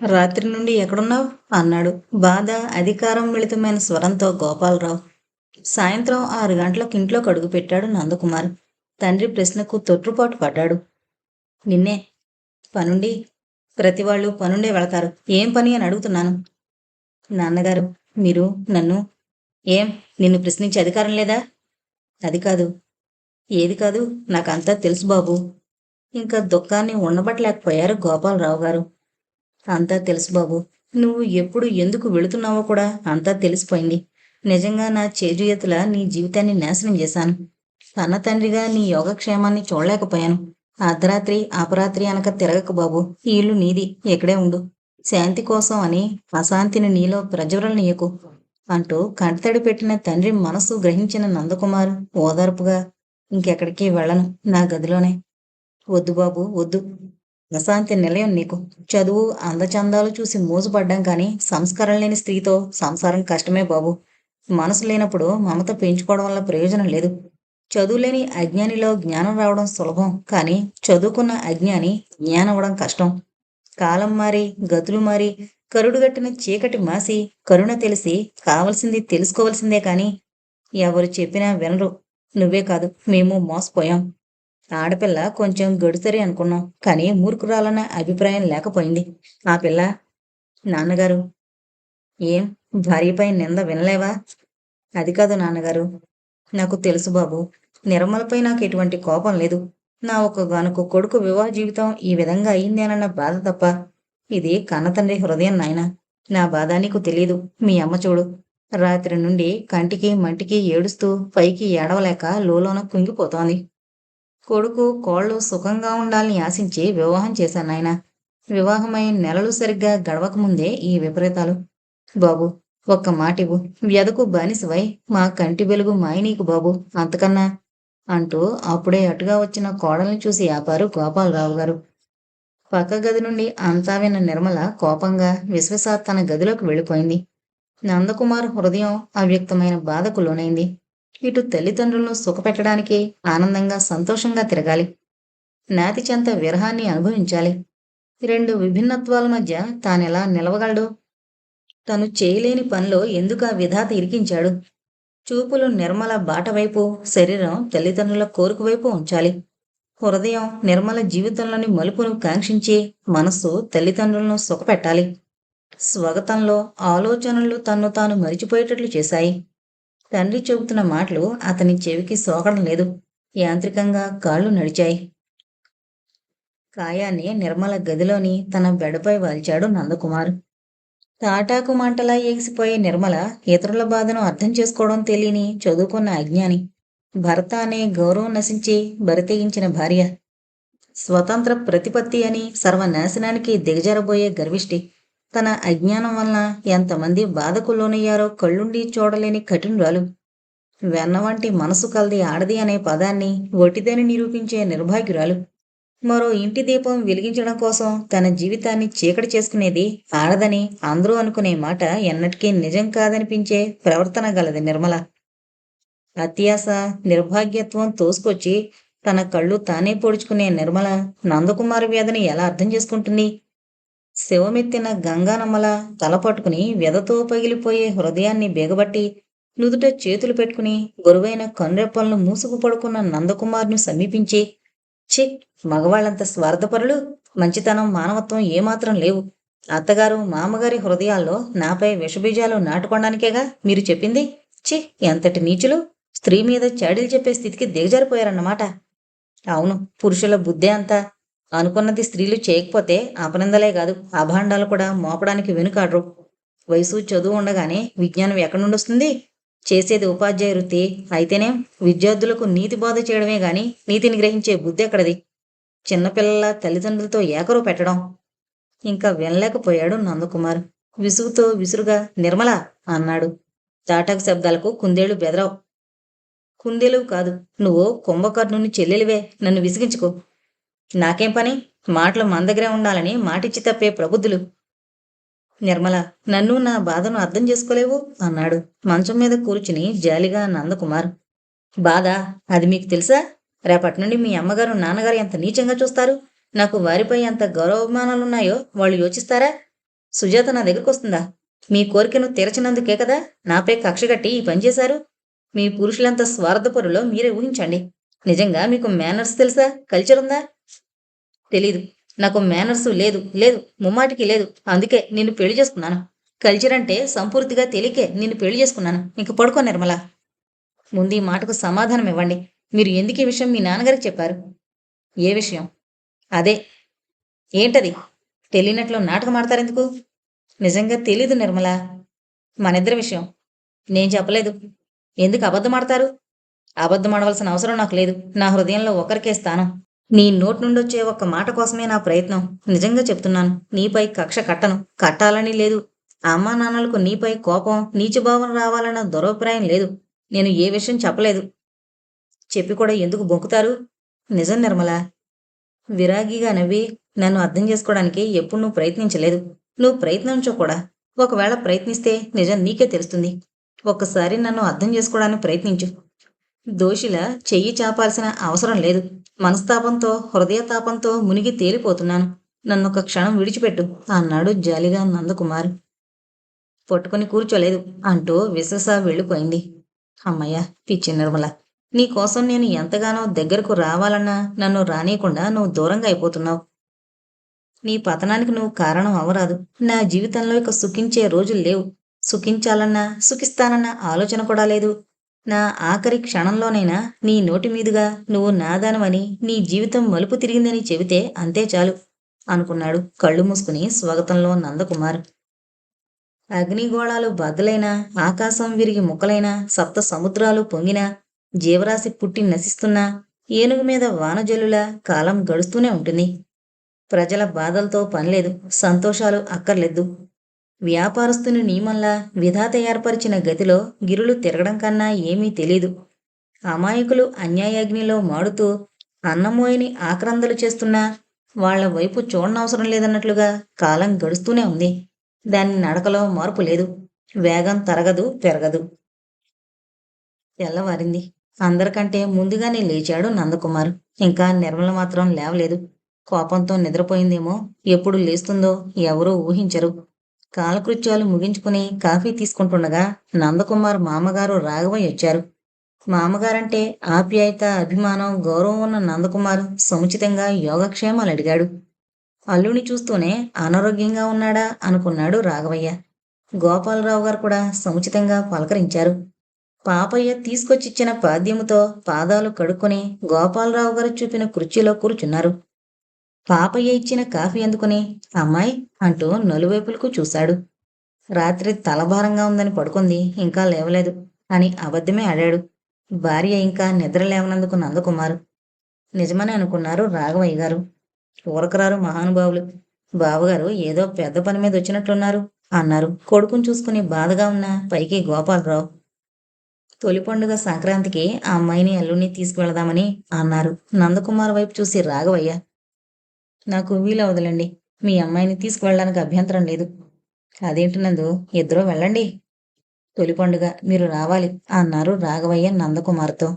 రాత్రి నుండి ఎక్కడున్నావు? అన్నాడు. బాధ అధికారం మిళితమైన స్వరంతో గోపాలరావు. సాయంత్రం ఆరు గంటలకు ఇంట్లోకి అడుగుపెట్టాడు నందకుమార్. తండ్రి ప్రశ్నకు తొట్టుపాటు పడ్డాడు. నిన్నే పనుండి ప్రతి వాళ్ళు పనుండే వెళతారు. ఏం పని అని అడుగుతున్నాను? నాన్నగారు మీరు నన్ను ఏం నిన్ను ప్రశ్నించే అధికారం లేదా? అది కాదు. ఏది కాదు? నాకంతా తెలుసు బాబు. ఇంకా దుఃఖాన్ని ఉండబట్టలేకపోయారు గోపాలరావు గారు. అంతా తెలుసు బాబు. నువ్వు ఎప్పుడు ఎందుకు వెళుతున్నావో కూడా అంతా తెలిసిపోయింది. నిజంగా నా చేజుయతుల నీ జీవితాన్ని నాశనం చేశాను. తన తండ్రిగా నీ యోగక్షేమాన్ని చూడలేకపోయాను. అర్ధరాత్రి అపరాత్రి అనక తిరగక బాబు. ఈ ఇల్లు నీది. ఎక్కడే ఉండు. శాంతి కోసం అని అశాంతిని నీలో ప్రజ్వరలనీయకు అంటూ కంటతడి పెట్టిన తండ్రి మనసు గ్రహించిన నందకుమార్ ఓదార్పుగా ఇంకెక్కడికి వెళ్ళను నా గదిలోనే. వద్దు బాబు వద్దు. అశాంతి నిలయం నీకు. చదువు అందచందాలు చూసి మోజుపడ్డాం కానీ సంస్కారం లేని స్త్రీతో సంసారం కష్టమే బాబు. మనసు లేనప్పుడు మమత పెంచుకోవడం వల్ల ప్రయోజనం లేదు. చదువులేని అజ్ఞానిలో జ్ఞానం రావడం సులభం కానీ చదువుకున్న అజ్ఞాని జ్ఞానం అవ్వడం కష్టం. కాలం మారి గతులు మారి కరుడుగట్టిన చీకటి మాసి కరుణ తెలిసి కావలసింది తెలుసుకోవలసిందే కానీ ఎవరు చెప్పినా వినరు. నువ్వే కాదు మేము మోసపోయాం. ఆడపిల్ల కొంచెం గడుసరి అనుకున్నాం కానీ మూర్ఖురాలన్న అభిప్రాయం లేకపోయింది. ఆ పిల్ల నాన్నగారు ఏం భార్యపై నింద వినలేవా? అది కాదు నాన్నగారు నాకు తెలుసు బాబు నిర్మలపై నాకు ఎటువంటి కోపం లేదు. నా ఒక గనుక కొడుకు వివాహ జీవితం ఈ విధంగా అయిందేనన్న బాధ తప్ప ఇది కన్నతండ్రి హృదయం నాయన. నా బాధ నీకు తెలియదు మీ అమ్మ చూడు. రాత్రి నుండి కంటికి మంటికి ఏడుస్తూ పైకి ఏడవలేక లోలోన కుంగిపోతోంది. కొడుకు కోళ్ళు సుఖంగా ఉండాలని ఆశించి వివాహం చేశాను ఆయన వివాహమై నెలలు సరిగ్గా గడవకముందే ఈ విపరీతాలు. బాబు ఒక్క మాటివు వ్యధకు బానిసవై మా కంటి వెలుగు మాయనీకు బాబు. అంతకన్నా అంటూ అప్పుడే అటుగా వచ్చిన కోడల్ని చూసి ఆపారు గోపాలరావు గారు. పక్క గది నుండి అంతా విన్న నిర్మల కోపంగా విశ్వసాత్ తన గదిలోకి వెళ్ళిపోయింది. నందకుమార్ హృదయం అవ్యక్తమైన బాధకు లోనైంది. ఇటు తల్లిదండ్రులను సుఖపెట్టడానికి ఆనందంగా సంతోషంగా తిరగాలి. నాతి చెంత విరహాన్ని అనుభవించాలి. రెండు విభిన్నత్వాల మధ్య తానెలా నిలవగలడు? తను చేయలేని పనిలో ఎందుకు ఆ విధాత ఇరికించాడు? చూపులు నిర్మల బాటవైపు శరీరం తల్లిదండ్రుల కోరిక వైపు ఉంచాలి. హృదయం నిర్మల జీవితంలోని మలుపును కాంక్షించి మనస్సు తల్లిదండ్రులను సుఖపెట్టాలి. స్వగతంలో ఆలోచనలు తన్ను తాను మరిచిపోయేటట్లు చేశాయి. తండ్రి చెబుతున్న మాటలు అతని చెవికి సోకడం లేదు. యాంత్రికంగా కాళ్ళు నడిచాయి. కాయాన్ని నిర్మల గదిలోని తన బెడపై వాల్చాడు నందకుమార్. తాటాకు మంటలా ఎగిసిపోయే నిర్మల ఇతరుల బాధను అర్థం చేసుకోవడం తెలియని చదువుకున్న అజ్ఞాని భర్త అనే గౌరవం నశించి బరితెగించిన భార్య. స్వతంత్ర ప్రతిపత్తి అని సర్వనాశనానికి దిగజారబోయే గర్విష్టి. తన అజ్ఞానం వలన ఎంతమంది బాధకు లోనయ్యారో కళ్ళుండి చూడలేని కఠినురాలు. వెన్న వంటి మనసు కలది ఆడది అనే పదాన్ని ఒటిదని నిరూపించే నిర్భాగ్యురాలు. మరో ఇంటి దీపం వెలిగించడం కోసం తన జీవితాన్ని చీకటి చేసుకునేది ఆడదని అందరూ అనుకునే మాట ఎన్నటికీ నిజం కాదనిపించే ప్రవర్తన గలది నిర్మల. అత్యాస నిర్భాగ్యత్వం తోసుకొచ్చి తన కళ్ళు తానే పొడుచుకునే నిర్మల నందకుమార వ్యాధిని ఎలా అర్థం చేసుకుంటుంది? శివమెత్తిన గంగానమ్మల తల పట్టుకుని వ్యధతో పగిలిపోయే హృదయాన్ని బేగబట్టి నుదుట చేతులు పెట్టుకుని గురువైన కన్రెప్పలను మూసుకు పడుకున్న నందకుమార్ను సమీపించి ఛీ మగవాళ్ళంత స్వార్థపరులు మంచితనం మానవత్వం ఏమాత్రం లేవు. అత్తగారు మామగారి హృదయాల్లో నాపై విషబీజాలు నాటుకోవడానికేగా మీరు చెప్పింది? ఛీ ఎంతటి నీచులు! స్త్రీ మీద చాడీలు చెప్పే స్థితికి దిగజారిపోయారన్నమాట. అవును పురుషుల బుద్ధే అంతా అనుకున్నది స్త్రీలు చేయకపోతే అపనిందలే కాదు. అభాండాలు కూడా మోపడానికి వెనుకాడరు. వయసు చదువు ఉండగానే విజ్ఞానం ఎక్కడి నుండి వస్తుంది? చేసేది ఉపాధ్యాయ వృత్తి అయితేనే విద్యార్థులకు నీతి బోధ చేయడమే గాని నీతిని గ్రహించే బుద్ధి ఎక్కడది? చిన్నపిల్లల తల్లిదండ్రులతో ఏకరు పెట్టడం. ఇంకా వినలేకపోయాడు నందకుమార్. విసుగుతో విసురుగా నిర్మల అన్నాడు. తాటాకు శబ్దాలకు కుందేళ్ళు బెదరావు. కుందేలు కాదు. నువ్వు కుంభకర్ణుని చెల్లెలివే. నన్ను విసిగించుకో. నాకేం పని? మాటలు మన దగ్గరే ఉండాలని మాటిచ్చి తప్పే ప్రబుద్ధులు. నిర్మల నన్ను నా బాధను అర్థం చేసుకోలేవు? అన్నాడు మంచం మీద కూర్చుని జాలిగా నందకుమార్. బాధ? అది మీకు తెలుసా? రేపటి నుండి మీ అమ్మగారు నాన్నగారు ఎంత నీచంగా చూస్తారు? నాకు వారిపై ఎంత గౌరవమానాలున్నాయో వాళ్ళు యోచిస్తారా? సుజాత నా దగ్గరకు వస్తుందా మీ కోరికను తీర్చినందుకే కదా నాపై కక్ష కట్టి ఈ పని చేశారు? మీ పురుషులంత స్వార్థపరులో మీరే ఊహించండి. నిజంగా మీకు మేనర్స్ తెలుసా? కల్చర్ ఉందా? తెలీదు. నాకు మేనర్స్ లేదు లేదు ముమ్మాటికి లేదు. అందుకే నిన్ను పెళ్ళి చేసుకున్నాను. కల్చర్ అంటే సంపూర్తిగా తెలియకే నిన్ను పెళ్ళి చేసుకున్నాను. ఇంక పడుకో నిర్మల. ముందు ఈ మాటకు సమాధానం ఇవ్వండి. మీరు ఎందుకు ఈ విషయం మీ నాన్నగారికి చెప్పారు? ఏ విషయం? అదే. ఏంటది? తెలియనట్లు నాటకం ఆడతారెందుకు? నిజంగా తెలీదు నిర్మల. మనిద్దరి విషయం. నేను చెప్పలేదు. ఎందుకు అబద్ధం ఆడతారు? అబద్ధం ఆడవలసిన అవసరం నాకు లేదు. నా హృదయంలో ఒకరికే స్థానం. నీ నోటి నుండి వచ్చే ఒక్క మాట కోసమే నా ప్రయత్నం. నిజంగా చెప్తున్నాను నీపై కక్ష కట్టను. కట్టాలని లేదు. అమ్మా నాన్నలకు నీపై కోపం నీచుభావం రావాలన్న దురభిప్రాయం లేదు. నేను ఏ విషయం చెప్పలేదు. చెప్పి కూడా ఎందుకు బొంకుతారు? నిజం నిర్మల విరాగిగా నవ్వి నన్ను అర్థం చేసుకోవడానికి ఎప్పుడు నువ్వు ప్రయత్నించలేదు. నువ్వు ప్రయత్నించో కూడా. ఒకవేళ ప్రయత్నిస్తే నిజం నీకే తెలుస్తుంది. ఒక్కసారి నన్ను అర్థం చేసుకోవడానికి ప్రయత్నించు. దోషిలా చెయ్యి చాపాల్సిన అవసరం లేదు. మనస్తాపంతో హృదయతాపంతో మునిగి తేలిపోతున్నాను. నన్నొక క్షణం విడిచిపెట్టు అన్నాడు జాలిగా నందకుమార్. పట్టుకుని కూర్చోలేదు అంటూ విశ్వస వెళ్ళిపోయింది. అమ్మయ్య పిచ్చి నిర్మల నీకోసం నేను ఎంతగానో దగ్గరకు రావాలన్నా నన్ను రానియకుండా నువ్వు దూరంగా అయిపోతున్నావు. నీ పతనానికి నువ్వు కారణం అవరాదు నా జీవితంలో ఇక సుఖించే రోజులు లేవు. సుఖించాలన్నా సుఖిస్తానన్న ఆలోచన కూడా లేదు. నా ఆఖరి క్షణంలోనైనా నీ నోటి మీదుగా నువ్వు నాదానమని నీ జీవితం మలుపు తిరిగిందని చెబితే అంతే చాలు అనుకున్నాడు కళ్ళు మూసుకుని స్వాగతంలో నందకుమార్. అగ్నిగోళాలు బద్దలైనా ఆకాశం విరిగి ముక్కలైనా సప్త సముద్రాలు పొంగినా జీవరాశి పుట్టి నశిస్తున్నా ఏనుగు మీద వానజల్లులా కాలం గడుస్తూనే ఉంటుంది. ప్రజల బాధలతో పనిలేదు సంతోషాలు అక్కర్లేదు. వ్యాపారస్తుని నియమంలా విధాత ఏర్పరిచిన గతిలో గిరులు తిరగడం కన్నా ఏమీ తెలీదు. అమాయకులు అన్యాయాగ్నిలో మాడుతూ అన్నమోయని ఆక్రందలు చేస్తున్నా వాళ్ళ వైపు చూడనవసరం లేదన్నట్లుగా కాలం గడుస్తూనే ఉంది. దాని నడకలో మార్పు లేదు. వేగం తరగదు పెరగదు. తెల్లవారింది. అందరికంటే ముందుగానే లేచాడు నందకుమార్. ఇంకా నిర్మల మాత్రం లేవలేదు. కోపంతో నిద్రపోయిందేమో ఎప్పుడు లేస్తుందో ఎవరూ ఊహించరు. కాలకృత్యాలు ముగించుకుని కాఫీ తీసుకుంటుండగా నందకుమార్ మామగారు రాఘవయ్య వచ్చారు. మామగారంటే ఆప్యాయత అభిమానం గౌరవం ఉన్న నందకుమార్ సముచితంగా యోగక్షేమాలు అడిగాడు. అల్లుని చూస్తూనే అనారోగ్యంగా ఉన్నాడా అనుకున్నాడు రాఘవయ్య. గోపాలరావు గారు కూడా సముచితంగా పలకరించారు. పాపయ్య తీసుకొచ్చిచ్చిన పాద్యముతో పాదాలు కడుక్కొని గోపాలరావు గారు చూపిన కుర్చీలో కూర్చున్నారు. పాపయ్య ఇచ్చిన కాఫీ అందుకుని అమ్మాయి అంటూ నలువైపులకు చూశాడు. రాత్రి తలభారంగా ఉందని పడుకుంది ఇంకా లేవలేదు అని అబద్ధమే ఆడాడు. భార్య ఇంకా నిద్ర లేవనందుకు నందకుమారు. నిజమని అనుకున్నారు రాఘవయ్య గారు. ఊరకరారు మహానుభావులు. బావగారు ఏదో పెద్ద పని మీద వచ్చినట్లున్నారు అన్నారు. కొడుకుని చూసుకుని బాధగా ఉన్న పైకి గోపాలరావు. తొలి పండుగ సంక్రాంతికి ఆ అమ్మాయిని అల్లుని తీసుకువెళదామని అన్నారు. నందకుమార్ వైపు చూసి రాఘవయ్య నాకు వీలవదులండి. మీ అమ్మాయిని తీసుకువెళ్ళడానికి అభ్యంతరం లేదు. అదేంటి నందు? ఇద్దరూ వెళ్ళండి. తొలి పండుగ మీరు రావాలి అన్నారు రాఘవయ్య నందకుమార్తో.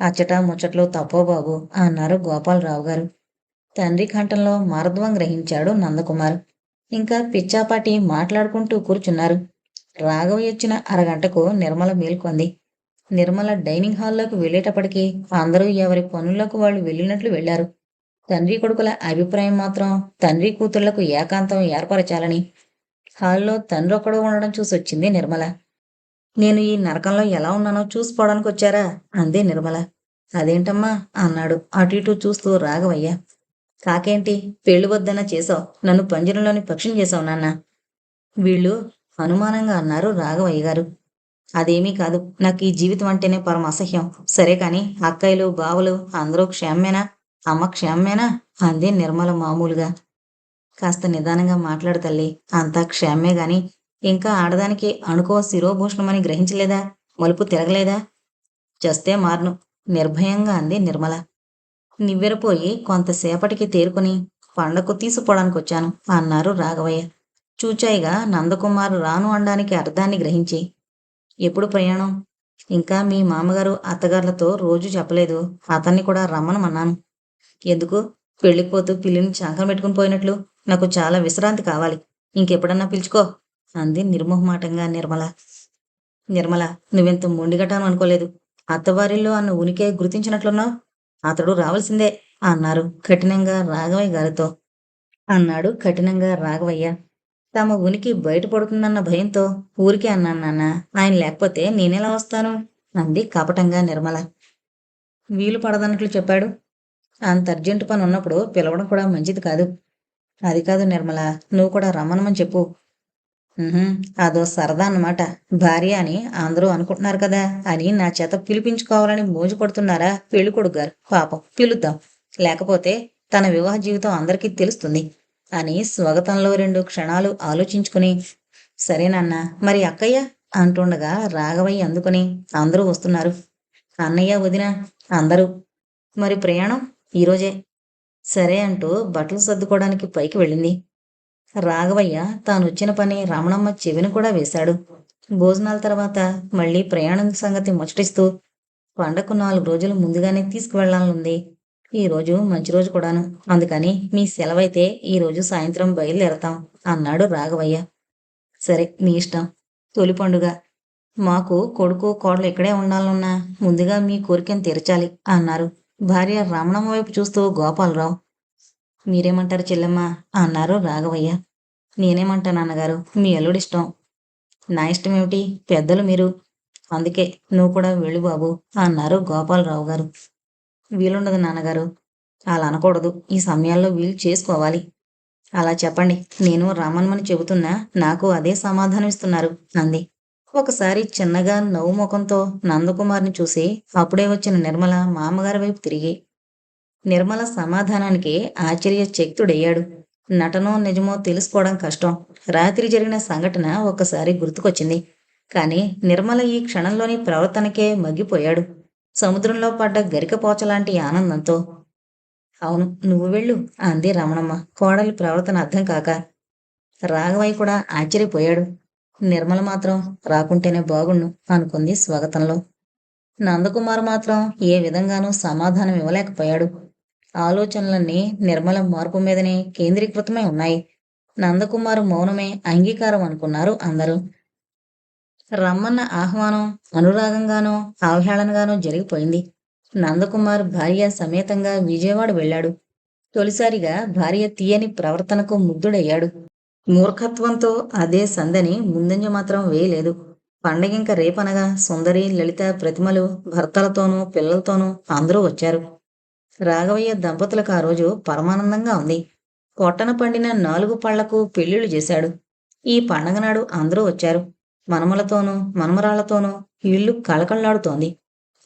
అచ్చట ముచ్చట్లో తప్పో బాబు అన్నారు గోపాలరావు గారు. తండ్రి కంఠంలో మారద్వం గ్రహించాడు నందకుమార్. ఇంకా పిచ్చాపాటి మాట్లాడుకుంటూ కూర్చున్నారు. రాఘవయ్య వచ్చిన అరగంటకు నిర్మల మేల్కొంది. నిర్మల డైనింగ్ హాల్లోకి వెళ్ళేటప్పటికీ అందరూ ఎవరి పనులకు వాళ్ళు వెళ్ళినట్లు వెళ్ళారు తండ్రి కొడుకుల అభిప్రాయం మాత్రం తండ్రి కూతుళ్ళకు ఏకాంతం ఏర్పరచాలని హాల్లో తండ్రి ఒక్కడు ఉండడం చూసి వచ్చింది నిర్మల. నేను ఈ నరకంలో ఎలా ఉన్నానో చూసుకోవడానికి వచ్చారా? అందే నిర్మల. అదేంటమ్మా? అన్నాడు. అటు ఇటు చూస్తూ రాఘవయ్య. కాకేంటి? పెళ్ళి వద్దన చేసావు నన్ను పంజరంలోని పక్షిని చేసావు నాన్న. వీళ్ళు అనుమానంగా అన్నారు రాఘవయ్య గారు. అదేమీ కాదు. నాకు ఈ జీవితం అంటేనే పరమ అసహ్యం. సరే కాని అక్కయ్యలు బావలు అందరూ క్షేమేనా అమ్మ క్షేమేనా అంది నిర్మల మామూలుగా. కాస్త నిదానంగా మాట్లాడు తల్లి. అంతా క్షేమే గాని ఇంకా ఆడదానికి అణుకో శిరోభూషణమని గ్రహించలేదా? మలుపు తిరగలేదా? చస్తే మార్ను నిర్భయంగా అంది నిర్మల. నివ్వెరపోయి కొంతసేపటికి తేరుకుని పండకు తీసుకోవడానికి వచ్చాను అన్నారు రాఘవయ్య. చూచాయిగా నందకుమారు రాను అనడానికి అర్థాన్ని గ్రహించి. ఎప్పుడు ప్రయాణం? ఇంకా మీ మామగారు అత్తగారులతో రోజు చెప్పలేదు. అతన్ని కూడా రమ్మనమన్నాను. ఎందుకు? పెళ్ళిపోతూ పిల్లిని చాకం పెట్టుకుని పోయినట్లు నాకు చాలా విశ్రాంతి కావాలి. ఇంకెప్పుడన్నా పిలుచుకో అంది నిర్మోహమాటంగా నిర్మల. నిర్మల నువ్వెంత మొండిగటాను అనుకోలేదు. అత్తవారిల్లో అన్న ఉనికే గుర్తించినట్లున్నావు? అతడు రావాల్సిందే అన్నారు కఠినంగా రాఘవయ్య గారితో. అన్నాడు కఠినంగా రాఘవయ్య. తమ ఉనికి బయటపడుతుందన్న భయంతో ఊరికే అన్నాను నాన్న ఆయన లేకపోతే నేనెలా వస్తాను? అంది కపటంగా నిర్మల. వీలు పడదన్నట్లు చెప్పాడు. అంత అర్జెంటు పని ఉన్నప్పుడు పిలవడం కూడా మంచిది కాదు. అది కాదు నిర్మల నువ్వు కూడా రమ్మనమని చెప్పు. అదో సరదా అన్నమాట. భార్య అని అందరూ అనుకుంటున్నారు కదా అని నా చేత పిలిపించుకోవాలని మోజు కొడుతున్నారా పెళ్ళి గారు పాపం పిలుద్దాం. లేకపోతే తన వివాహ జీవితం అందరికీ తెలుస్తుంది అని స్వాగతంలో రెండు క్షణాలు ఆలోచించుకుని సరేనన్నా మరి అక్కయ్య? అంటుండగా రాఘవయ్య అందుకుని అందరూ వస్తున్నారు. అన్నయ్య వదిన అందరూ. మరి ప్రయాణం? ఈరోజే. సరే అంటూ బట్టలు సర్దుకోవడానికి పైకి వెళ్ళింది. రాఘవయ్య తాను వచ్చిన పని రమణమ్మ చెవిని కూడా వేశాడు. భోజనాల తర్వాత మళ్ళీ ప్రయాణం సంగతి ముచ్చటిస్తూ పండకు నాలుగు రోజులు ముందుగానే తీసుకువెళ్ళాలనుంది. ఈరోజు మంచి రోజు కూడాను. అందుకని మీ సెలవైతే ఈరోజు సాయంత్రం బయలుదేరతాం అన్నాడు రాఘవయ్య. సరే మీ ఇష్టం. తొలి పండుగ. మాకు కొడుకు కోడలు ఇక్కడే ఉండాలన్నా ముందుగా మీ కోరికను తీర్చాలి అన్నారు. భార్య రమణమ్మ వైపు చూస్తూ గోపాలరావు మీరేమంటారు చెల్లెమ్మ? అన్నారు రాఘవయ్య. నేనేమంటా నాన్నగారు మీ అల్లుడిష్టం. నా ఇష్టం ఏమిటి పెద్దలు మీరు. అందుకే నువ్వు కూడా వెళ్ళు బాబు అన్నారు గోపాలరావు గారు. వీలుండదు నాన్నగారు అలా అనకూడదు. ఈ సమయాల్లో వీలు చేసుకోవాలి. అలా చెప్పండి. నేను రామన్మని చెబుతున్నా నాకు అదే సమాధానం ఇస్తున్నారు అంది. ఒకసారి చిన్నగా నవ్వు ముఖంతో నందకుమార్ని చూసి అప్పుడే వచ్చిన నిర్మల మామగారి వైపు తిరిగి నిర్మల సమాధానానికి ఆశ్చర్య చక్తుడయ్యాడు నటనో నిజమో తెలుసుకోవడం కష్టం. రాత్రి జరిగిన సంఘటన ఒక్కసారి గుర్తుకొచ్చింది. కానీ నిర్మల ఈ క్షణంలోని ప్రవర్తనకే మగ్గిపోయాడు. సముద్రంలో పడ్డ గరికపోచలాంటి ఆనందంతో అవును నువ్వు వెళ్ళు అంది రమణమ్మ. కోడలి ప్రవర్తన అర్థం కాక రాఘవయ్య కూడా ఆశ్చర్యపోయాడు. నిర్మల మాత్రం రాకుంటేనే బాగుండు అనుకుంది స్వాగతంలో. నందకుమార్ మాత్రం ఏ విధంగానూ సమాధానం ఇవ్వలేకపోయాడు. ఆలోచనలన్నీ నిర్మల మార్పు మీదనే కేంద్రీకృతమై ఉన్నాయి. నందకుమార్ మౌనమే అంగీకారం అనుకున్నారు అందరూ. రమ్మన్న ఆహ్వానం అనురాగంగానో అవహేళనగానో జరిగిపోయింది. నందకుమార్ భార్య సమేతంగా విజయవాడ వెళ్ళాడు. తొలిసారిగా భార్య తీయని ప్రవర్తనకు ముగ్ధుడయ్యాడు. మూర్ఖత్వంతో అదే సందని ముందంజ మాత్రం వేయలేదు. పండగ ఇంకా రేపనగా సుందరి లలిత ప్రతిమలు భర్తలతోనూ పిల్లలతోనూ అందరూ వచ్చారు. రాఘవయ్య దంపతులకు ఆ రోజు పరమానందంగా ఉంది. కొట్టన పండిన నాలుగు పళ్ళకు పెళ్ళిళ్ళు చేశాడు. ఈ పండగ నాడు అందరూ వచ్చారు. మనమలతోనూ మనమరాళ్ళతోనూ ఇల్లు కళకళలాడుతోంది.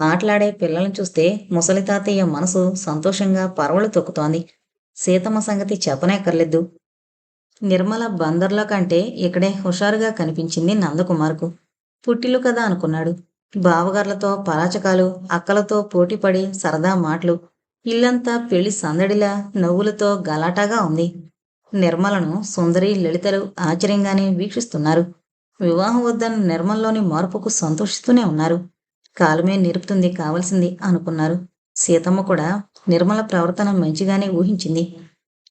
ఆటలాడే పిల్లలను చూస్తే ముసలి తాతయ్య మనసు సంతోషంగా పరవలు తొక్కుతోంది. సీతమ్మ సంగతి చెప్పనేక్కర్లేదు. నిర్మల బందర్లో కంటే ఇక్కడే హుషారుగా కనిపించింది నందకుమార్కు. పుట్టిల్లు కదా అనుకున్నాడు. బావగార్లతో పరాచకాలు అక్కలతో పోటీపడి సరదా మాటలు. ఇల్లంతా పెళ్ళి సందడిలా నవ్వులతో గలాటాగా ఉంది. నిర్మలను సుందరి లలితలు ఆశ్చర్యంగానే వీక్షిస్తున్నారు. వివాహం వద్దన్న నిర్మల్లోని మార్పుకు సంతోషిస్తూనే ఉన్నారు. కాలమే నిరుపుతుంది కావలసింది అనుకున్నారు. సీతమ్మ కూడా నిర్మల ప్రవర్తన మంచిగానే ఊహించింది.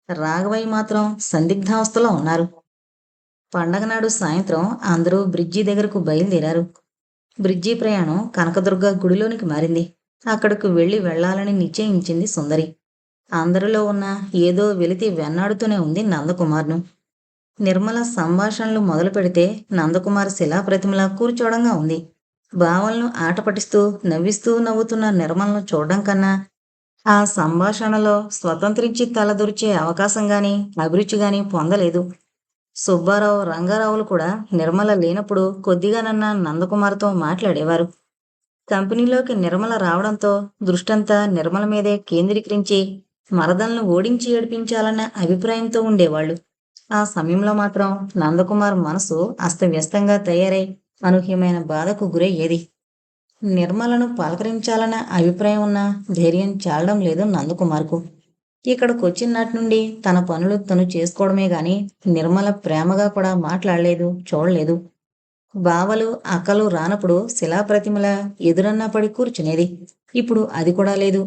రాఘవయ్య మాత్రం సందిగ్ధావస్థలో ఉన్నారు. పండగ నాడు సాయంత్రం అందరూ బ్రిడ్జి దగ్గరకు బయలుదేరారు. బ్రిడ్జి ప్రయాణం కనకదుర్గ గుడిలోనికి మారింది. అక్కడకు వెళ్ళి వెళ్ళాలని నిశ్చయించింది సుందరి. అందరిలో ఉన్న ఏదో వెలితి వెన్నాడుతూనే ఉంది నందకుమార్ను. నిర్మల సంభాషణలు మొదలు పెడితే నందకుమార్ శిలాప్రతిమలా కూర్చోడంగా ఉంది. భావాలను ఆట పట్టిస్తూ నవ్విస్తూ నవ్వుతున్న నిర్మలను చూడడం కన్నా ఆ సంభాషణలో స్వతంత్రించి తలదూర్చే అవకాశం గాని అభిరుచి గాని పొందలేదు. సుబ్బారావు రంగారావులు కూడా నిర్మల లేనప్పుడు కొద్దిగానన్నా నందకుమార్తో మాట్లాడేవారు. కంపెనీలోకి నిర్మల రావడంతో దృష్టంతా నిర్మల మీదే కేంద్రీకరించి మరదలను ఓడించి ఏడిపించాలన్న అభిప్రాయంతో ఉండేవాళ్ళు. ఆ సమయంలో మాత్రం నందకుమార్ మనసు అస్తవ్యస్తంగా తయారై అనూహ్యమైన బాధకు గురయ్యేది. నిర్మలను పలకరించాలన్న అభిప్రాయం ఉన్న ధైర్యం చాలడం లేదు నందకుమార్కు. ఇక్కడికి వచ్చినటి నుండి తన పనులు తను చేసుకోవడమే గాని నిర్మల ప్రేమగా కూడా మాట్లాడలేదు చూడలేదు. బావలు అక్కలు రానప్పుడు శిలాప్రతిమల ఎదురన్నా పడి కూర్చునేది. ఇప్పుడు అది కూడా లేదు.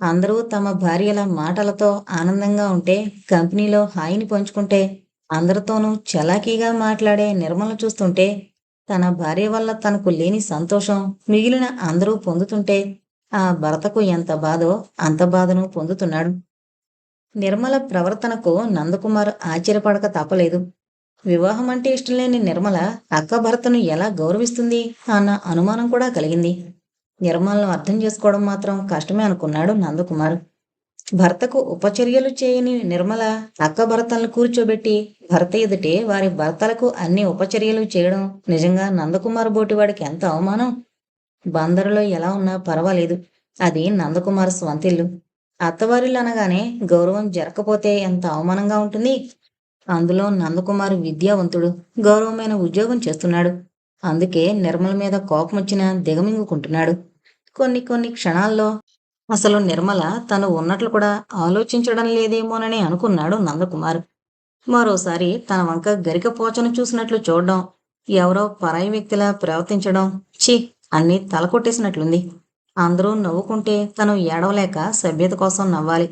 అందరూ తమ భార్యల మాటలతో ఆనందంగా ఉంటే కంపెనీలో హాయిని పంచుకుంటే అందరితోనూ చలాకీగా మాట్లాడే నిర్మల చూస్తుంటే తన భార్య వల్ల తనకు లేని సంతోషం మిగిలిన అందరూ పొందుతుంటే ఆ భర్తకు ఎంత బాధో అంత బాధను పొందుతున్నాడు. నిర్మల ప్రవర్తనకు నందకుమార్ ఆశ్చర్యపడక తప్పలేదు వివాహం అంటే ఇష్టం లేని నిర్మల అక్క భర్తను ఎలా గౌరవిస్తుంది అన్న అనుమానం కూడా కలిగింది. నిర్మలను అర్థం చేసుకోవడం మాత్రం కష్టమే అనుకున్నాడు నందకుమార్. భర్తకు ఉపచర్యలు చేయని నిర్మల అక్క భర్తలను కూర్చోబెట్టి భర్త ఎదుటే వారి భర్తలకు అన్ని ఉపచర్యలు చేయడం నిజంగా నందకుమార్ బోటివాడికి ఎంత అవమానం? బందరులో ఎలా ఉన్నా పర్వాలేదు. అది నందకుమార్ స్వంతిల్లు. అత్తవారిల్లు అనగానే గౌరవం జరగకపోతే ఎంత అవమానంగా ఉంటుంది? అందులో నందకుమార్ విద్యావంతుడు గౌరవమైన ఉద్యోగం చేస్తున్నాడు. అందుకే నిర్మల మీద కోపం వచ్చినా దిగమింగుకుంటున్నాడు. కొన్ని కొన్ని క్షణాల్లో అసలు నిర్మల తను ఉన్నట్లు కూడా ఆలోచించడం లేదేమోనని అనుకున్నాడు నందకుమార్. మరోసారి తన వంక గరికపోచను చూసినట్లు చూడడం ఎవరో పరాయి వ్యక్తిలా ప్రవర్తించడం ఛీ అన్నీ తలకొట్టేసినట్లుంది. అందరూ నవ్వుకుంటే తను ఏడవలేక సభ్యత కోసం నవ్వాలి.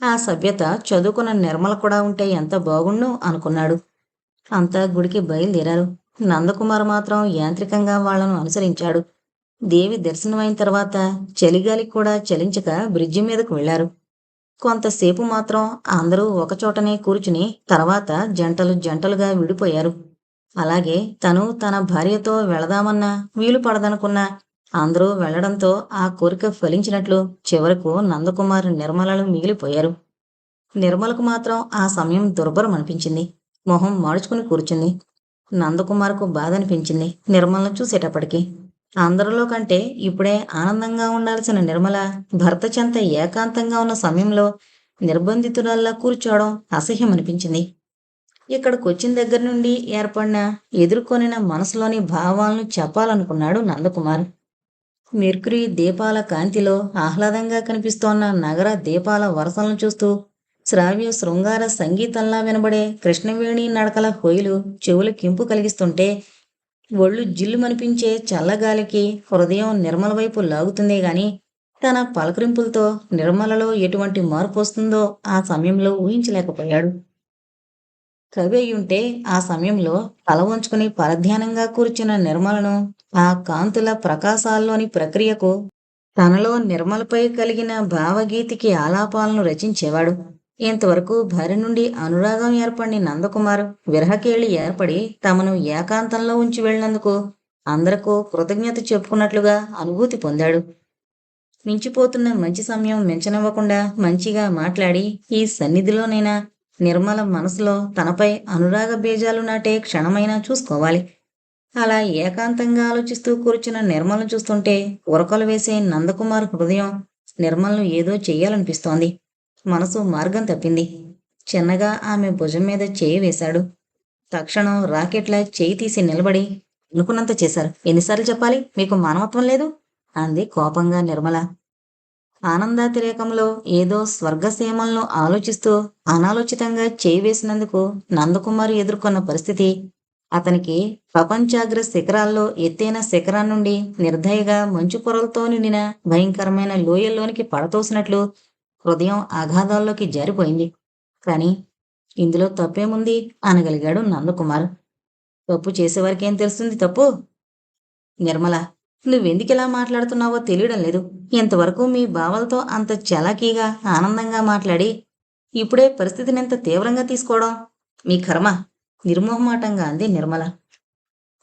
ఆ సభ్యత చదువుకున్న నిర్మల కూడా ఉంటే ఎంత బాగుండు అనుకున్నాడు. అంతా గుడికి బయలుదేరారు. నందకుమార్ మాత్రం యాంత్రికంగా వాళ్ళను అనుసరించాడు. దేవి దర్శనమైన తర్వాత చలిగాలికి కూడా చలించక బ్రిడ్జి మీదకు వెళ్ళారు కొంతసేపు మాత్రం అందరూ ఒకచోటనే కూర్చుని తర్వాత జంటలు జంటలుగా విడిపోయారు. అలాగే తను తన భార్యతో వెళదామన్నా వీలు పడదనుకున్నా అందరూ వెళ్ళడంతో ఆ కోరిక ఫలించినట్లు చివరకు నందకుమార్ నిర్మలలు మిగిలిపోయారు. నిర్మలకు మాత్రం ఆ సమయం దుర్భరం అనిపించింది. మొహం మాడుచుకుని కూర్చుంది. నందకుమార్కు బాధ అనిపించింది నిర్మలను చూసేటప్పటికి. అందరిలో కంటే ఇప్పుడే ఆనందంగా ఉండాల్సిన నిర్మల భర్త చెంత ఏకాంతంగా ఉన్న సమయంలో నిర్బంధితురాల్లా కూర్చోవడం అసహ్యం అనిపించింది ఇక్కడికి వచ్చిన దగ్గర నుండి ఏర్పడిన ఎదుర్కొనిన మనసులోని భావాలను చెప్పాలనుకున్నాడు నందకుమార్. మెర్క్యూరీ దీపాల కాంతిలో ఆహ్లాదంగా కనిపిస్తోన్న నగర దీపాల వరసలను చూస్తూ శ్రావ్య శృంగార సంగీతంలా వినబడే కృష్ణవేణి నడకల హొయలు చెవులు కింపు కలిగిస్తుంటే ఒళ్ళు జిల్లుమనిపించే చల్లగాలికి హృదయం నిర్మల వైపు లాగుతుందే గాని తన పలకరింపులతో నిర్మలలో ఎటువంటి మార్పు వస్తుందో ఆ సమయంలో ఊహించలేకపోయాడు. కవి అయ్యుంటే ఆ సమయంలో తల వంచుకుని పరధ్యానంగా కూర్చున్న నిర్మలను ఆ కాంతుల ప్రకాశాల్లోని ప్రక్రియకు తనలో నిర్మలపై కలిగిన భావగీతికి ఆలాపాలను రచించేవాడు. ఇంతవరకు భార్య నుండి అనురాగం ఏర్పడిన నందకుమార్ విరహకేళి ఏర్పడి తమను ఏకాంతంలో ఉంచి వెళ్ళినందుకు అందరకు కృతజ్ఞత చెప్పుకున్నట్లుగా అనుభూతి పొందాడు. మించిపోతున్న మంచి సమయం మించనివ్వకుండా మంచిగా మాట్లాడి ఈ సన్నిధిలోనైనా నిర్మల మనసులో తనపై అనురాగ బీజాలు నాటే క్షణమైనా చూసుకోవాలి. అలా ఏకాంతంగా ఆలోచిస్తూ కూర్చున్న నిర్మలను చూస్తుంటే ఉరకలు వేసే నందకుమార్ హృదయం నిర్మలను ఏదో చెయ్యాలనిపిస్తోంది. మనసు మార్గం తప్పింది. చిన్నగా ఆమె భుజం మీద చేయి వేశాడు. తక్షణం రాకెట్లా చేయి తీసి నిలబడి అనుకున్నంత చేశారు. ఎన్నిసార్లు చెప్పాలి? మీకు మానవత్వం లేదు? అంది కోపంగా నిర్మల. ఆనందాతిరేకంలో ఏదో స్వర్గసీమలను ఆలోచిస్తూ అనాలోచితంగా చేయి వేసినందుకు నందకుమారి ఎదుర్కొన్న పరిస్థితి అతనికి ప్రపంచాగ్ర శిఖరాల్లో ఎత్తైన శిఖరం నుండి నిర్దయగా మంచు పొరలతో నిండిన భయంకరమైన లోయల్లోనికి పడతోసినట్లు హృదయం అగాధాల్లోకి జారిపోయింది. కానీ ఇందులో తప్పేముంది? అనగలిగాడు నందకుమార్. తప్పు చేసేవారికేం తెలుస్తుంది తప్పు? నిర్మల నువ్వెందుకిలా మాట్లాడుతున్నావో తెలియడం లేదు. ఇంతవరకు మీ బావలతో అంత చలాకీగా ఆనందంగా మాట్లాడి ఇప్పుడే పరిస్థితిని ఎంత తీవ్రంగా తీసుకోవడం మీ కర్మ. నిర్మోహమాటంగా అంది నిర్మల.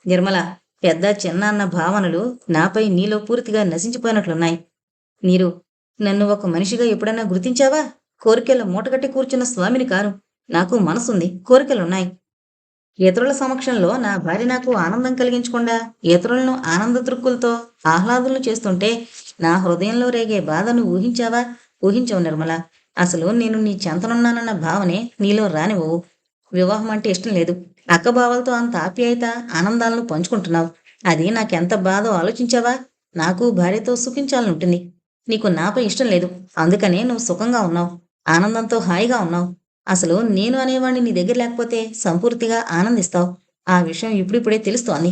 నిర్మల పెద్ద చిన్న అన్న భావనలు నాపై నీలో పూర్తిగా నశించిపోయినట్లున్నాయి. నీరు నన్ను ఒక మనిషిగా ఎప్పుడైనా గుర్తించావా? కోరికల మూటగట్టి కూర్చున్న స్వామిని కారు నాకు మనసుంది. కోరికలున్నాయి. ఇతరుల సమక్షంలో నా భార్య నాకు ఆనందం కలిగించకుండా ఇతరులను ఆనంద దృక్కులతో ఆహ్లాదులను చేస్తుంటే నా హృదయంలో రేగే బాధను ఊహించావా? ఊహించవు నిర్మల. అసలు నేను నీ చెంతనున్నానన్న భావనే నీలో రానివ్వవు. వివాహం అంటే ఇష్టం లేదు. అక్క బావలతో అంత ఆప్యాయత ఆనందాలను పంచుకుంటున్నావు. అది నాకెంత బాధో ఆలోచించావా? నాకు భార్యతో సుఖించాలని ఉంటుంది నీకు నాపై ఇష్టం లేదు. అందుకనే నువ్వు సుఖంగా ఉన్నావు. ఆనందంతో హాయిగా ఉన్నావు. అసలు నేను అనేవాడిని నీ దగ్గర లేకపోతే సంపూర్తిగా ఆనందిస్తావు. ఆ విషయం ఇప్పుడిప్పుడే తెలుస్తోంది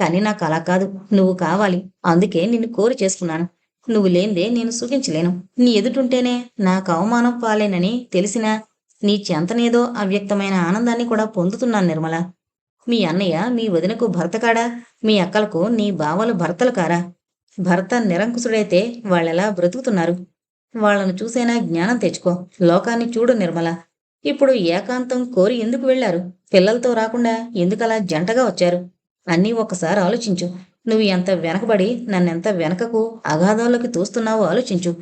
కానీ నాకు అలా కాదు. నువ్వు కావాలి. అందుకే నిన్ను కోరి చేసుకున్నాను. నువ్వు లేందే నేను సుఖించలేను. నీ ఎదుటుంటేనే నాకు అవమానం పాలేనని తెలిసినా నీ చెంతనేదో అవ్యక్తమైన ఆనందాన్ని కూడా పొందుతున్నాను నిర్మల. మీ అన్నయ్య మీ వదినకు భర్త కాడా? మీ అక్కలకు నీ బావలు భర్తలు కారా? భర్త నిరంకుశుడైతే వాళ్ళెలా బ్రతుకుతున్నారు? వాళ్ళను చూసైనా జ్ఞానం తెచ్చుకో. లోకాన్ని చూడు నిర్మల. ఇప్పుడు ఏకాంతం కోరి ఎందుకు వెళ్ళారు పిల్లలతో రాకుండా ఎందుకలా జంటగా వచ్చారు? అన్నీ ఒక్కసారి ఆలోచించు. నువ్వు ఎంత వెనకబడి నన్నెంత వెనకకు అగాధాల్లోకి తోస్తున్నావో ఆలోచించు.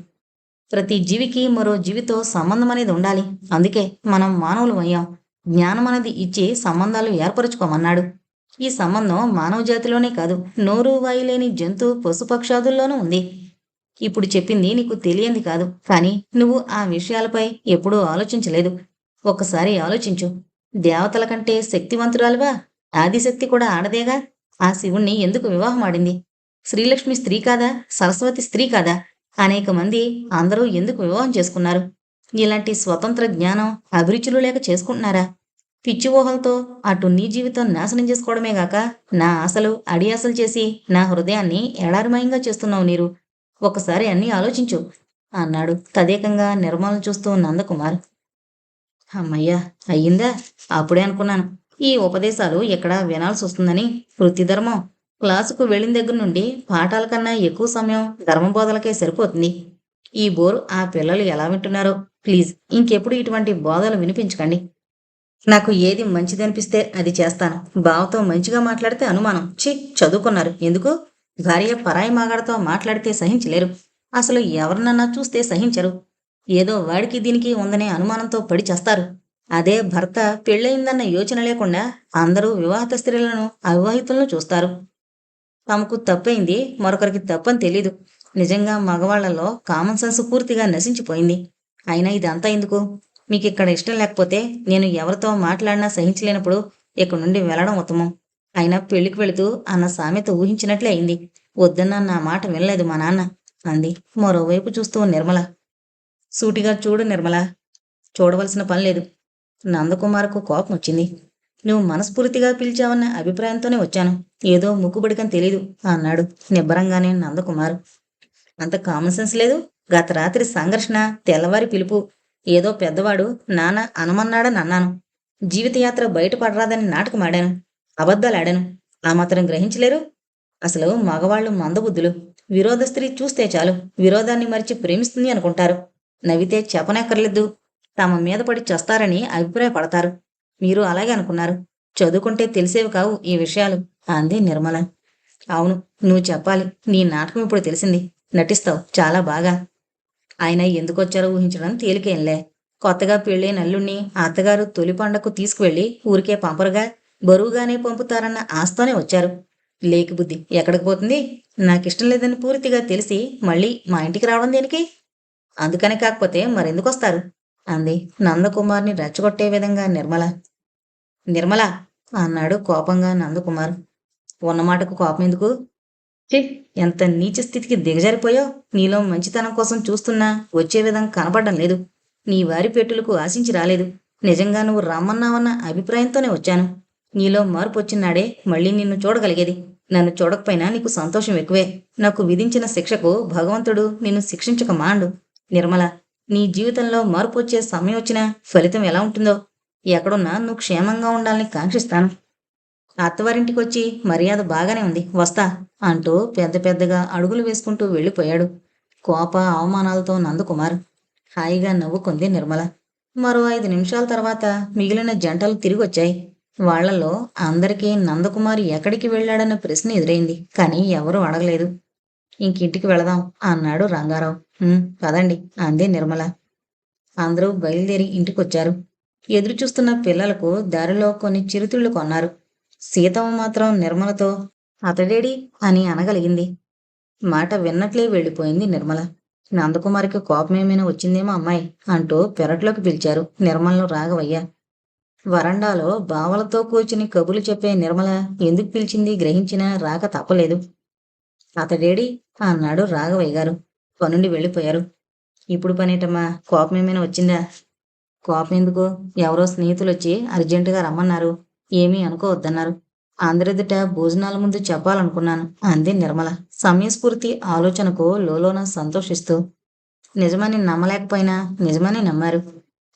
ప్రతి జీవికి మరో జీవితో సంబంధం అనేది ఉండాలి. అందుకే మనం మానవులు అయ్యాం. జ్ఞానం అనేది ఇచ్చి సంబంధాలు ఏర్పరచుకోమన్నాడు. ఈ సంబంధం మానవ జాతిలోనే కాదు నోరు వాయులేని జంతు పశుపక్షాదుల్లోనూ ఉంది. ఇప్పుడు చెప్పింది నీకు తెలియంది కాదు కానీ నువ్వు ఆ విషయాలపై ఎప్పుడూ ఆలోచించలేదు. ఒక్కసారి ఆలోచించు. దేవతల కంటే శక్తివంతురాలువా? ఆదిశక్తి కూడా ఆడదేగా? ఆ శివుణ్ణి ఎందుకు వివాహం ఆడింది శ్రీలక్ష్మి స్త్రీ కాదా? సరస్వతి స్త్రీ కాదా? అనేక మంది అందరూ ఎందుకు వివాహం చేసుకున్నారు? ఇలాంటి స్వతంత్ర జ్ఞానం అభిరుచులు లేక చేసుకుంటున్నారా? పిచ్చి ఊహలతో అటు నీ జీవితం నాశనం చేసుకోవడమే గాక నా ఆశలు అడియాసలు చేసి నా హృదయాన్ని ఎడారిమయంగా చేస్తున్నావు నీరు. ఒకసారి అన్నీ ఆలోచించు అన్నాడు తదేకంగా నిర్మలను చూస్తూ నందకుమార్. అమ్మయ్యా అయ్యిందా? అప్పుడే అనుకున్నాను. ఈ ఉపదేశాలు ఎక్కడ వినాల్సి వస్తుందని. వృత్తిధర్మం క్లాసుకు వెళ్ళిన దగ్గర నుండి పాఠాల కన్నా ఎక్కువ సమయం ధర్మబోధలకే సరిపోతుంది. ఈ బోరు ఆ పిల్లలు ఎలా వింటున్నారో ప్లీజ్ ఇంకెప్పుడు ఇటువంటి బోధలు వినిపించకండి. నాకు ఏది మంచిదనిపిస్తే అది చేస్తాను. బావతో మంచిగా మాట్లాడితే అనుమానం. ఛీ చదువుకున్నారు. ఎందుకు? భార్య పరాయి మాగాడతో మాట్లాడితే సహించలేరు. అసలు ఎవరినన్నా చూస్తే సహించరు. ఏదో వాడికి దీనికి ఉందనే అనుమానంతో పడి చేస్తారు. అదే భర్త పెళ్ళయిందన్న యోచన లేకుండా అందరూ వివాహిత స్త్రీలను అవివాహితులను చూస్తారు. తమకు తప్పైంది మరొకరికి తప్పని తెలీదు. నిజంగా మగవాళ్ళలో కామన్ సెన్స్ పూర్తిగా నశించిపోయింది. అయినా ఇదంతా ఎందుకు? మీకు ఇక్కడ ఇష్టం లేకపోతే నేను ఎవరితో మాట్లాడినా సహించలేనప్పుడు ఇక్కడ నుండి వెళ్ళడం ఉత్తమం. అయినా పెళ్ళికి వెళుతూ అన్న సామెత ఊహించినట్లే అయింది. వద్దన్న నా మాట వినలేదు మా నాన్న అంది. మరోవైపు చూస్తూ నిర్మల. సూటిగా చూడు నిర్మల. చూడవలసిన పని లేదు. నందకుమార్కు కోపం వచ్చింది. నువ్వు మనస్ఫూర్తిగా పిలిచావన్న అభిప్రాయంతోనే వచ్చాను. ఏదో ముక్కుబడికని తెలీదు అన్నాడు నిబ్బరంగానే నందకుమార్. అంత కామన్ సెన్స్ లేదు. గత రాత్రి సంఘర్షణ తెల్లవారి పిలుపు ఏదో పెద్దవాడు నాన్న అనమన్నాడని అన్నాను. జీవితయాత్ర బయటపడరాదని నాటకమాడాను. అబద్ధాలాడాను. ఆ మాత్రం గ్రహించలేరు. అసలు మగవాళ్ళు మందబుద్ధులు. విరోధ స్త్రీ చూస్తే చాలు. విరోధాన్ని మరిచి ప్రేమిస్తుంది అనుకుంటారు. నవ్వితే చెప్పనక్కర్లేదు. తమ మీద పడి చస్తారని అభిప్రాయపడతారు. మీరు అలాగే అనుకున్నారు. చదువుకుంటే తెలిసేవి కావు ఈ విషయాలు అంది నిర్మల. అవును నువ్వు చెప్పాలి. నీ నాటకం ఇప్పుడు తెలిసింది. నటిస్తావు. చాలా బాగా. ఆయన ఎందుకు వచ్చారో ఊహించడం తేలికేంలే. కొత్తగా పెళ్ళైన అల్లుణ్ణి అత్తగారు తొలి పండకు తీసుకువెళ్ళి ఊరికే పంపరుగా బరువుగానే పంపుతారన్న ఆస్తోనే వచ్చారు. లేకి బుద్ధి ఎక్కడికి పోతుంది? నాకిష్టం లేదని పూర్తిగా తెలిసి మళ్ళీ మా ఇంటికి రావడం దేనికి? అందుకని కాకపోతే మరెందుకు వస్తారు అంది నందకుమార్ని రెచ్చగొట్టే విధంగా నిర్మల. నిర్మల అన్నాడు కోపంగా నందకుమార్. ఉన్నమాటకు కోపం ఎందుకు ఛీ, ఎంత నీచ స్థితికి దిగజారిపోయావు? నీలో మంచితనం కోసం చూస్తున్నా వచ్చే విధం కనపడడం లేదు. నీ వారి పెట్టులకు ఆశించి రాలేదు. నిజంగా నువ్వు రమ్మన్నావన్న అభిప్రాయంతోనే వచ్చాను. నీలో మార్పు వచ్చినాడే మళ్ళీ నిన్ను చూడగలిగేది. నన్ను చూడకపోయినా నీకు సంతోషం ఎక్కువే. నాకు విధించిన శిక్షకు భగవంతుడు నిన్ను శిక్షించక మాండు. నిర్మల నీ జీవితంలో మార్పు వచ్చే సమయం వచ్చినా ఫలితం ఎలా ఉంటుందో? ఎక్కడున్నా నువ్వు క్షేమంగా ఉండాలని కాంక్షిస్తాను. అత్తవారింటికి వచ్చి మర్యాద బాగానే ఉంది. వస్తా అంటూ పెద్ద పెద్దగా అడుగులు వేసుకుంటూ వెళ్ళిపోయాడు. కోప అవమానాలతో నందకుమార్. హాయిగా నవ్వుకుంది నిర్మల. మరో ఐదు నిమిషాల తర్వాత మిగిలిన జంటలు తిరిగి వచ్చాయి వాళ్ళలో అందరికీ నందకుమార్ ఎక్కడికి వెళ్ళాడన్న ప్రశ్న ఎదురైంది కానీ ఎవరూ అడగలేదు. ఇంకింటికి వెళదాం అన్నాడు రంగారావు. పదండి అంది నిర్మల. అందరూ బయలుదేరి ఇంటికొచ్చారు. ఎదురు చూస్తున్న పిల్లలకు దారిలో కొన్ని చిరుతిళ్ళు కొన్నారు. సీతమ్మ మాత్రం నిర్మలతో అతడేడి? అని అనగలిగింది. మాట విన్నట్లే వెళ్ళిపోయింది నిర్మల. నందకుమారికి కోపమేమైనా వచ్చిందేమో అమ్మాయి అంటూ పెరట్లోకి పిలిచారు నిర్మలను రాఘవయ్య. వరండాలో బావలతో కూర్చుని కబులు చెప్పే నిర్మల ఎందుకు పిలిచింది గ్రహించినా రాక తప్పలేదు. అతడేడి? అన్నాడు రాఘవయ్య గారు. పనుండి వెళ్ళిపోయారు. ఇప్పుడు పనేటమ్మా కోపమేమైనా వచ్చిందా? కోపం ఎందుకు ఎవరో స్నేహితులు వచ్చి అర్జెంటుగా రమ్మన్నారు. ఏమీ అనుకోవద్దన్నారు. అందరెదుట భోజనాల ముందు చెప్పాలనుకున్నాను. అంది నిర్మల. సమయస్ఫూర్తి ఆలోచనకు లోలోన సంతోషిస్తూ. నిజమని నమ్మలేకపోయినా నిజమని నమ్మారు.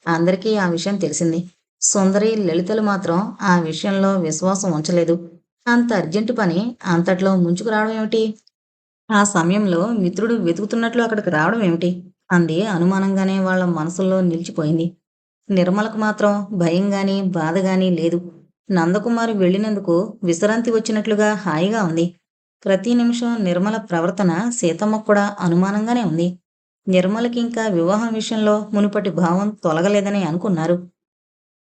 అందరికీ ఆ విషయం తెలిసింది. సుందరి లలితలు మాత్రం ఆ విషయంలో విశ్వాసం ఉంచలేదు. అంత అర్జెంటు పని అంతట్లో ముంచుకు రావడం ఏమిటి? ఆ సమయంలో మిత్రుడు వెతుకుతున్నట్లు అక్కడికి రావడం ఏమిటి? అంది అనుమానంగానే వాళ్ళ మనసుల్లో నిలిచిపోయింది. నిర్మలకు మాత్రం భయం గాని బాధ గాని లేదు. నందకుమారి వెళ్ళినందుకు విశ్రాంతి వచ్చినట్లుగా హాయిగా ఉంది. ప్రతి నిమిషం నిర్మల ప్రవర్తన సీతమ్మ కూడా అనుమానంగానే ఉంది. నిర్మలకి ఇంకా వివాహం విషయంలో మునుపటి భావం తొలగలేదని అనుకున్నారు.